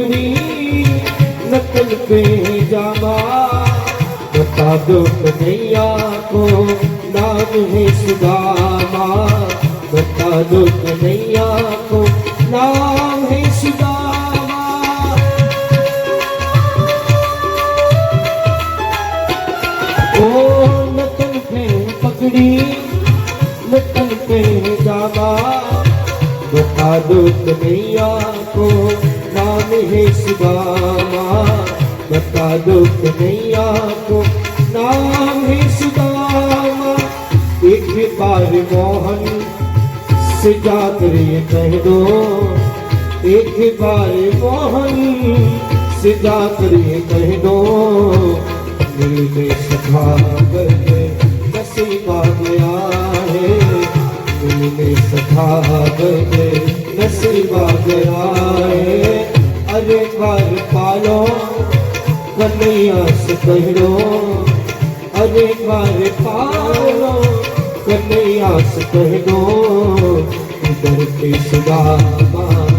अपनी नकल पे जामा बता दो कन्हैया को नाम है सुदामा बता दो कन्हैया को नाम है सुदामा ओ नकल पे पकड़ी नकल पे जामा बता दो कन्हैया को नाम है सुदामा। बता दो कन्हैया को नाम है सुदामा। एक बार मोहन से जाकर ये कह दो। एक बार मोहन से जाकर ये कह दो। दिल में सखा करके नसीबा गया है। दिल में सखा करके नसीबा गया है। અભ્યાસ કર્યો. અરે મારે પારો કનૈયાસ કહ્યો ધરતી સુદામાં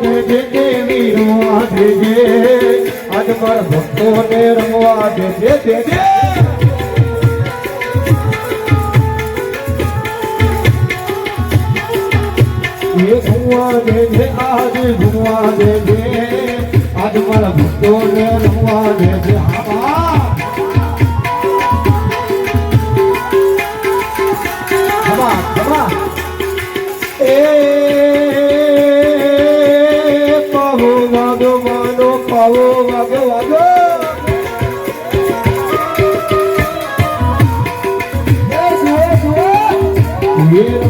દેજે દેવી રમવા ભક્તોને રમવા દેજે દેજે એ ઘુમવા દેજે આજ ઘુમવા દેજે આજ મારા ભક્તોને રમવા દેજે હા ખમા ખમા એ એ